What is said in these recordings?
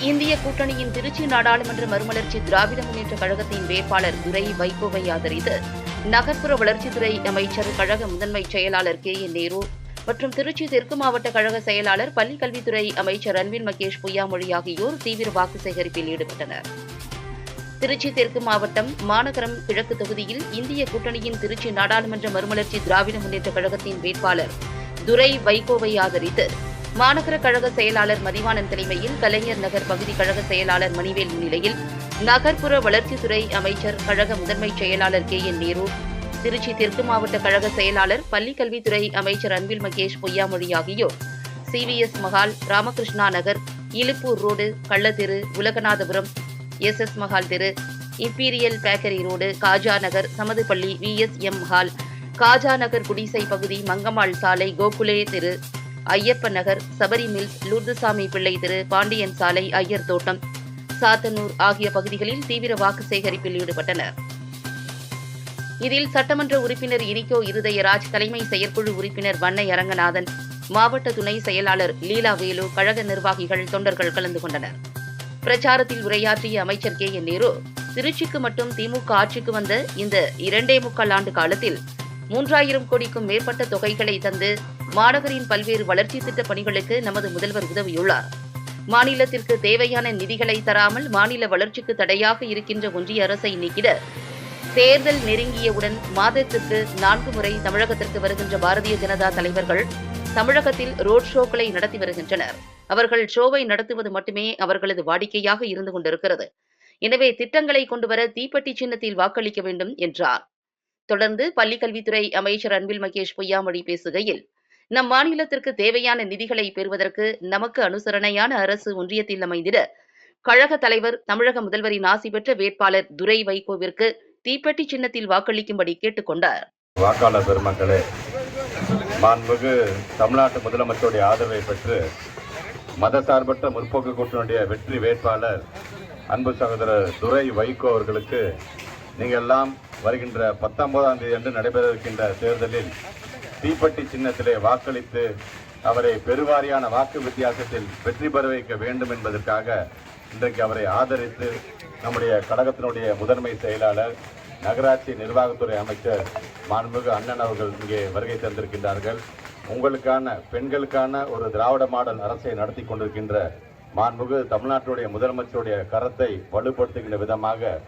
இந்திய கூட்டணியின் திருச்சி நாடாளுமன்ற மறுமலர்ச்சி திராவிட முன்னேற்ற கழகத்தின் வேட்பாளர் துரை வைகோவை ஆதரித்து நகர்ப்புற வளர்ச்சித்துறை அமைச்சர் கழக முதன்மை செயலாளர் கே. என். நேரு மற்றும் திருச்சி தெற்கு மாவட்ட கழக செயலாளர் பள்ளிக்கல்வித்துறை அமைச்சர் ரன்வீன் மகேஷ் பொய்யாமொழி ஆகியோர் தீவிர வாக்கு சேகரிப்பில் ஈடுபட்டனர். திருச்சி தெற்கு மாவட்டம் மாநகரம் கிழக்கு தொகுதியில் இந்திய கூட்டணியின் திருச்சி நாடாளுமன்ற மறுமலர்ச்சி திராவிட முன்னேற்ற கழகத்தின் வேட்பாளர் துரை வைகோவை ஆதரித்து மாநகர கழக செயலாளர் மதிவாணன் தலைமையில் கலைஞர் நகர் பகுதி கழக செயலாளர் மணிவேல் முன்னிலையில் நகர்ப்புற வளர்ச்சித்துறை அமைச்சர் கழக முதன்மை செயலாளர் கே என் நேரு திருச்சி தெற்கு மாவட்ட கழக செயலாளர் பள்ளிக்கல்வித்துறை அமைச்சர் அன்பில் மகேஷ் பொய்யாமொழி ஆகியோர். CVS Mahal Ramakrishna Nagar Iluppur road கள்ளத்தெரு Ulaganathapuram S S Mahal தெரு imperial bakery road Khaja Nagar சமதுப்பள்ளி VSM hall Khaja Nagar குடிசை பகுதி மங்கம்மாள் சாலை கோகுலே தெரு ஐயப்பன் நகர் சபரி மில்ஸ் லூர்துசாமி பிள்ளை திரு பாண்டியன் சாலை ஐயர் தோட்டம் சாத்தனூர் ஆகிய பகுதிகளில் தீவிர வாக்கு சேகரிப்பில் ஈடுபட்டனர். இதில் சட்டமன்ற உறுப்பினர் இனிக்கோ இருதயராஜ் தலைமை செயற்குழு உறுப்பினர் வண்ணை அரங்கநாதன் மாவட்ட துணை செயலாளர் லீலா வேலு கழக நிர்வாகிகள் தொண்டர்கள் கலந்து கொண்டனர். பிரச்சாரத்தில் உரையாற்றிய அமைச்சர் கே என் நேரு திருச்சிக்கு மட்டும் திமுக ஆட்சிக்கு வந்த இந்த இரண்டே முக்கால் ஆண்டு காலத்தில் மூன்றாயிரம் கோடிக்கும் மேற்பட்ட தொகைகளை தந்து மாநகரின் பல்வேறு வளர்ச்சி திட்ட பணிகளுக்கு நமது முதல்வர் உதவியுள்ளார். மாநிலத்திற்கு தேவையான நிதிகளை தராமல் மாநில வளர்ச்சிக்கு தடையாக இருக்கின்ற ஒன்றிய அரசை நீக்கிட தேர்தல் நெருங்கியவுடன் மாதத்திற்கு நான்கு முறை தமிழகத்திற்கு வருகின்ற பாரதிய ஜனதா தலைவர்கள் தமிழகத்தில் ரோட் ஷோக்களை நடத்தி வருகின்றனர். அவர்கள் ஷோவை நடத்துவது மட்டுமே அவர்களது வாடிக்கையாக இருந்து கொண்டிருக்கிறது. எனவே திட்டங்களை கொண்டுவர தீப்பெட்டி சின்னத்தில் வாக்களிக்க வேண்டும் என்றார். தொடர்ந்து பள்ளிக்கல்வித்துறை அமைச்சர் அன்பில் மகேஷ் பொய்யாமொழி பேசுகையில் நம் மாநிலத்திற்கு தேவையான நிதிகளை பெறுவதற்கு நமக்கு அனுசரணையான அரசு ஒன்றியத்தில் அமைந்திட கழக தலைவர் தமிழக முதல்வரின் ஆசி பெற்ற வேட்பாளர் துரை வைகோவிற்கு தீப்பெட்டி சின்னத்தில் வாக்களிக்கும்படி கேட்டுக்கொண்டார் வாக்காளர் பெருமக்களே மாண்புமிகு தமிழ்நாட்டு முதலமைச்சருடைய ஆதரவை பெற்று மதசார்பற்ற முற்போக்கு கூட்டணியுடைய வெற்றி வேட்பாளர் அன்பு சகோதரர் துரை வைகோ அவர்களுக்கு நீங்கள் எல்லாம் வருகின்ற பத்தொன்பதாம் தேதி அன்று நடைபெற இருக்கின்ற தேர்தலில் தீப்பெட்டி சின்னத்திலே வாக்களித்து அவரை பெருவாரியான வாக்கு வித்தியாசத்தில் வெற்றி பெற வைக்க வேண்டும் என்பதற்காக இன்றைக்கு அவரை ஆதரித்து நம்முடைய கழகத்தினுடைய முதன்மை செயலாளர் நகராட்சி நிர்வாகத்துறை அமைச்சர் மாண்புமிகு அண்ணன் அவர்கள் இங்கே வருகை தந்திருக்கின்றார்கள். உங்களுக்கான பெண்களுக்கான ஒரு திராவிட மாடல் அரசை நடத்தி கொண்டிருக்கின்ற மாண்புமிகு தமிழ்நாட்டுடைய முதலமைச்சருடைய கரத்தை வலுப்படுத்துகின்ற விதமாக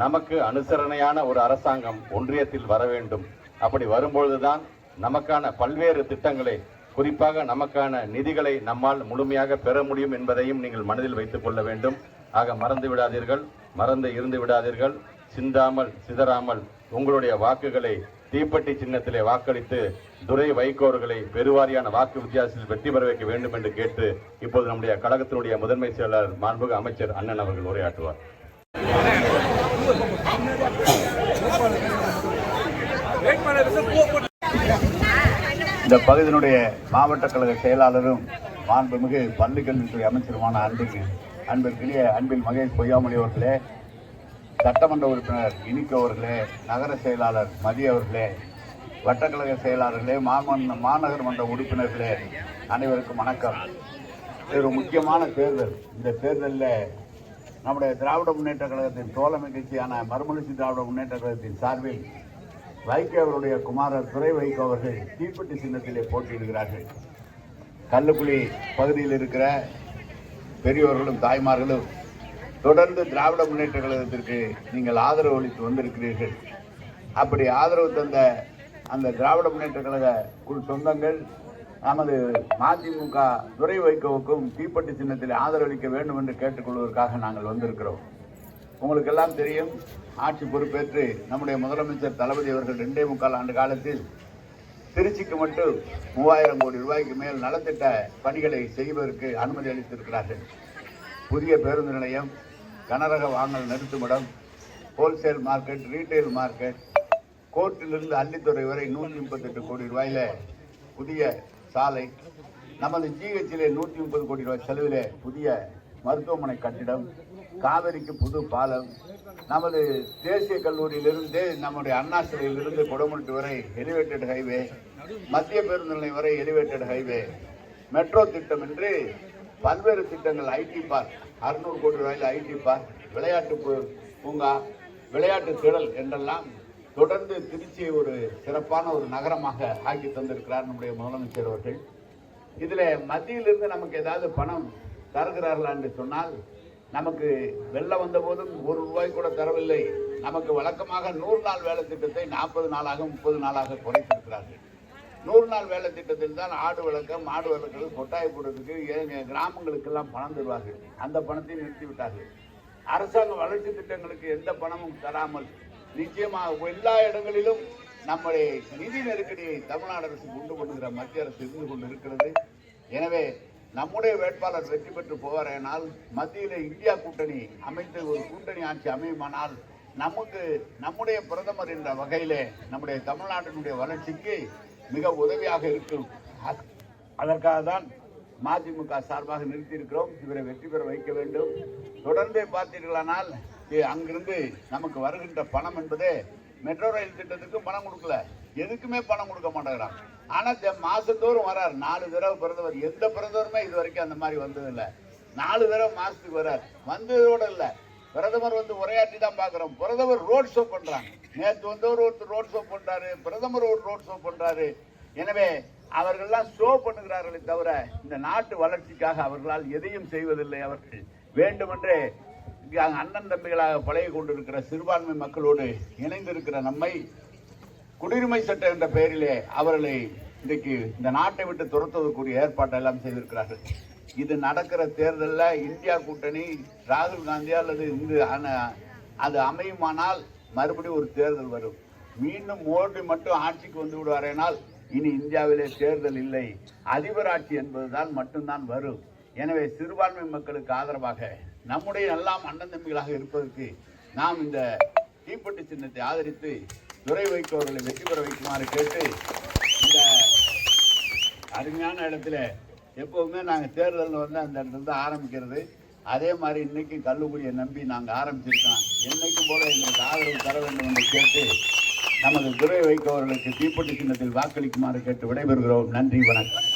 நமக்கு அனுசரணையான ஒரு அரசாங்கம் ஒன்றியத்தில் வர வேண்டும். அப்படி வரும்பொழுதுதான் நமக்கான பல்வேறு திட்டங்களை குறிப்பாக நமக்கான நிதிகளை நம்மால் முழுமையாக பெற முடியும் என்பதையும் நீங்கள் மனதில் வைத்துக் கொள்ள வேண்டும். ஆக மறந்து விடாதீர்கள் மறந்து இருந்து விடாதீர்கள். சிந்தாமல் சிதறாமல் உங்களுடைய வாக்குகளை தீப்பெட்டி சின்னத்திலே வாக்களித்து துரை வைகோர்களை பெருவாரியான வாக்கு வித்தியாசத்தில் வெற்றி பெற வைக்க வேண்டும் என்று கேட்டு இப்போது நம்முடைய கழகத்தினுடைய முதன்மை செயலாளர் மாண்புக அமைச்சர் அண்ணன் அவர்கள் உரையாற்றுவார். இந்த பகுதியினுடைய மாவட்ட கழக செயலாளரும் மாண்புமிகு பள்ளிக்கல்வித்துறை அமைச்சருமான அன்பில் அன்பிற்கினிய அன்பில் மகேஷ் பொய்யாமொழி அவர்களே சட்டமன்ற உறுப்பினர் இனிக்கு அவர்களே நகர செயலாளர் மதி அவர்களே வட்டக்கழக செயலாளர்களே மாமன் மாநகர் மன்ற உறுப்பினர்களே அனைவருக்கும் வணக்கம். இது ஒரு முக்கியமான தேர்தல். இந்த தேர்தலில் நம்முடைய திராவிட முன்னேற்ற கழகத்தின் தோழமை கட்சியான மறுமலர்ச்சி திராவிட முன்னேற்ற கழகத்தின் சார்பில் வைகோ அவருடைய குமாரர் துரை வைகோ அவர்கள் தீப்பெட்டி சின்னத்திலே போட்டியிடுகிறார்கள். கல்லுக்குழி பகுதியில் இருக்கிற பெரியோர்களும் தாய்மார்களும் தொடர்ந்து திராவிட முன்னேற்ற கழகத்திற்கு நீங்கள் ஆதரவு அளித்து வந்திருக்கிறீர்கள். அப்படி ஆதரவு தந்த அந்த திராவிட முன்னேற்ற கழக குழு சொந்தங்கள் நமது மதிமுக துறை வைகோவுக்கும் தீப்பட்டி சின்னத்தில் ஆதரவளிக்க வேண்டும் என்று கேட்டுக்கொள்வதற்காக நாங்கள் வந்திருக்கிறோம். உங்களுக்கு எல்லாம் தெரியும் ஆட்சி பொறுப்பேற்று நம்முடைய முதலமைச்சர் தளபதி அவர்கள் ரெண்டே முக்கால் ஆண்டு காலத்தில் திருச்சிக்கு மட்டும் மூவாயிரம் கோடி ரூபாய்க்கு மேல் நலத்திட்ட பணிகளை செய்வதற்கு அனுமதி அளித்திருக்கிறார்கள். புதிய பேருந்து நிலையம் கனரக வாங்கல் நிறுத்துமிடம் ஹோல்சேல் மார்க்கெட் ரீட்டைல் மார்க்கெட் கோர்ட்டிலிருந்து அள்ளித்துறை வரை நூற்றி முப்பத்தெட்டு கோடி ரூபாயில புதிய சாலை நமது ஜிஹெச்சிலே நூற்றி முப்பது கோடி ரூபாய் செலவிலே புதிய மருத்துவமனை கட்டிடம் காவிரிக்கு புது பாலம் நமது தேசிய கல்லூரியிலிருந்து நம்முடைய அண்ணா சிலையிலிருந்து கொடுமுட்டு வரை எலிவேட்டட் ஹைவே மத்திய பேருந்து நிலையம் வரை எலிவேட்டட் ஹைவே மெட்ரோ திட்டம் என்று பல்வேறு திட்டங்கள் ஐடி பார்க் அறுநூறு கோடி ரூபாயில் ஐடி பார்க் விளையாட்டு பூங்கா விளையாட்டு திடல் என்றெல்லாம் தொடர்ந்து திருச்சியை ஒரு சிறப்பான ஒரு நகரமாக ஆக்கி தந்திருக்கிறார் நம்முடைய முதலமைச்சர் அவர்கள். இதில் மத்தியிலிருந்து நமக்கு ஏதாவது பணம் தருகிறார்களா என்று சொன்னால் நமக்கு வெள்ளம் வந்த போதும் ஒரு ரூபாய் கூட தரவில்லை. நமக்கு வழக்கமாக நூறு நாள் வேலை திட்டத்தை நாற்பது நாளாக முப்பது நாளாக குறைத்திருக்கிறார்கள். நூறு நாள் வேலை திட்டத்தில் தான் ஆடு வளர்க்க மாடு வளர்க்கிறது கொட்டாய் போடுறதுக்கு கிராமங்களுக்கெல்லாம் பணம் தருவார்கள். அந்த பணத்தை நிறுத்தி விட்டார்கள் அரசாங்க வளர்ச்சி திட்டங்களுக்கு எந்த பணமும் தராமல் நிச்சயமாக எல்லா இடங்களிலும் நம்முடைய நிதி நெருக்கடியை தமிழ்நாடு அரசு கொண்டு கொண்டுகிற மத்திய அரசு இருந்து கொண்டு இருக்கிறது எனவே நம்முடைய வேட்பாளர் வெற்றி பெற்று போவாரேனால் மத்தியில் இந்தியா கூட்டணி அமைத்து ஒரு கூட்டணி ஆட்சி அமையுமானால் நமக்கு நம்முடைய பிரதமர் என்ற வகையிலே நம்முடைய தமிழ்நாட்டினுடைய வளர்ச்சிக்கு மிக உதவியாக இருக்கும். அதற்காக தான் மதிமுக சார்பாக நிறுத்தியிருக்கிறோம். இவரை வெற்றி பெற வைக்க வேண்டும். தொடர்ந்து பார்த்தீர்களானால் அங்கிருந்து நமக்கு வருகின்ற பணம் என்பதே மெட்ரோ ரயில் திட்டத்துக்கு பணம் கொடுக்கல. எதுக்குமே பணம் கொடுக்க மாட்டேங்கிறான். ஆனால் தெ- மாசத்தோறும் வரார். நாலு தடவை பிறந்தவர். எந்த பிறந்தவருமே இது வரைக்கும் அந்த மாதிரி வந்ததில்லை. நாலு தடவை மாசத்துக்கு வரார். வந்ததோட இல்லை. பிரதமர் வந்து உரையாற்றி தான் பார்க்குறோம். பிரதமர் ரோட் ஷோ பண்ணுறாங்க நேற்று வந்தவர் ஒருத்தர் ரோட் ஷோ பண்ணுறாரு பிரதமர் ஒரு ரோட் ஷோ பண்ணுறாரு எனவே அவர்கள்லாம் ஷோ பண்ணுகிறார்களே தவிர இந்த நாட்டு வளர்ச்சிக்காக அவர்களால் எதையும் செய்வதில்லை அவர்கள். வேண்டுமென்றே அண்ணன் தம்பிகளாக பழகி கொண்டிருக்கிற சிறுபான்மை மக்களோடு இணைந்திருக்கிற நம்மை குடியுரிமை சட்டம் என்ற பெயரிலே அவர்களை இன்றைக்கு இந்த நாட்டை விட்டு துரத்துவதற்குரிய ஏற்பாட்டை எல்லாம் செய்திருக்கிறார்கள். இது நடக்கிற தேர்தலில் இந்தியா கூட்டணி ராகுல் காந்தி அல்லது இந்து அது அமையுமானால் மறுபடியும் ஒரு தேர்தல் வரும். மீண்டும் மோடி மட்டும் ஆட்சிக்கு வந்து விடுவாரேனால் இனி இந்தியாவிலே தேர்தல் இல்லை. அதிபர் ஆட்சி என்பதுதான் மட்டும்தான் வரும். எனவே சிறுபான்மை மக்களுக்கு ஆதரவாக நம்முடைய எல்லாம் அண்ணன் தம்பிகளாக இருப்பதற்கு நாம் இந்த தீப்பெட்டி சின்னத்தை ஆதரித்து துறை வைக்கவர்களை வெற்றி பெற வைக்குமாறு கேட்டு இந்த அருமையான இடத்துல எப்போவுமே நாங்கள் தேர்தலில் வந்து அந்த இடத்துல தான் ஆரம்பிக்கிறது. அதே மாதிரி இன்னைக்கு கல்லுக்குடியை நம்பி நாங்கள் ஆரம்பிச்சிருக்கோம். என்னைக்கும் போல எங்களுக்கு ஆதரவு தர வேண்டும் என்று கேட்டு நமது துறை வைக்கவர்களுக்கு தீப்பெட்டி சின்னத்தில் வாக்களிக்குமாறு கேட்டு விடைபெறுகிறோம். நன்றி வணக்கம்.